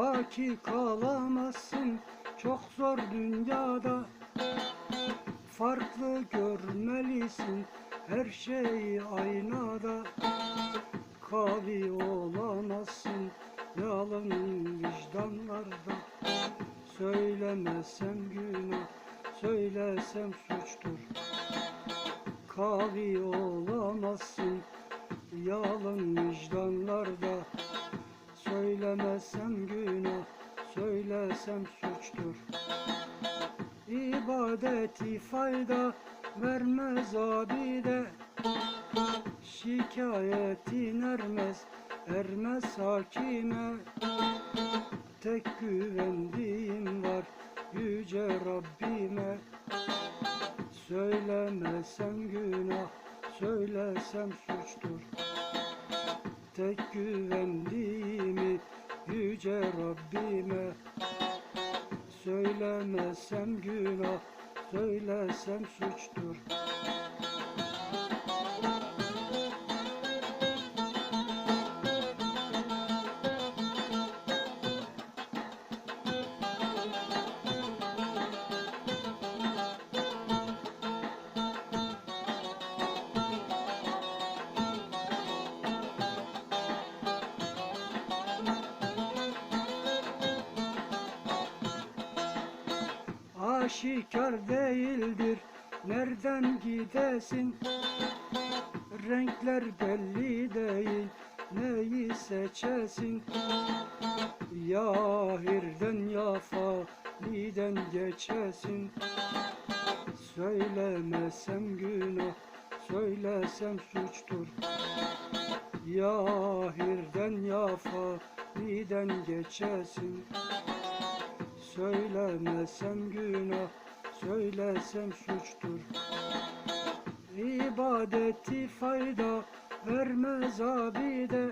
Baki kalamazsın çok zor dünyada. Farklı görmelisin her şey aynada. Kavi olamazsın yalın vicdanlarda. Söylemesem günah, söylesem suçtur. Kavi olamazsın yalın vicdanlarda Söylemesem günah, söylesem suçtur. İbadeti fayda vermez abide Şikayetin ermez, ermez hakime. Tek güvendiğim var yüce Rabbime. Söylemesem günah, söylesem suçtur Tek güvendiğimi yüce Rabbime Söylemesem günah, söylesem suçtur aşikar değildir. Nereden gidesin? Renkler belli değil. Neyi seçesin? Yahirden ya faliden geçesin. Söylemesem günah Söylesem suçtur. Yahirden ya faliden geçesin Söylemesem günah, söylesem suçtur. İbadeti fayda vermez abide.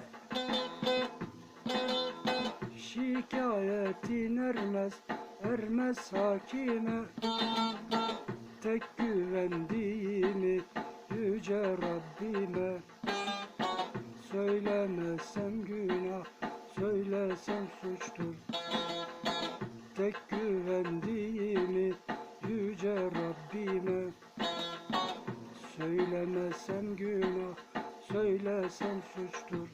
Şikayetin ermez, ermez hakime. Tek güvendiğimi yüce Rabbime. Söylemesem günah, söylesem suçtur. Tek güvendiğimi yüce Rabbime. Söylemesem günah, söylesem suçtur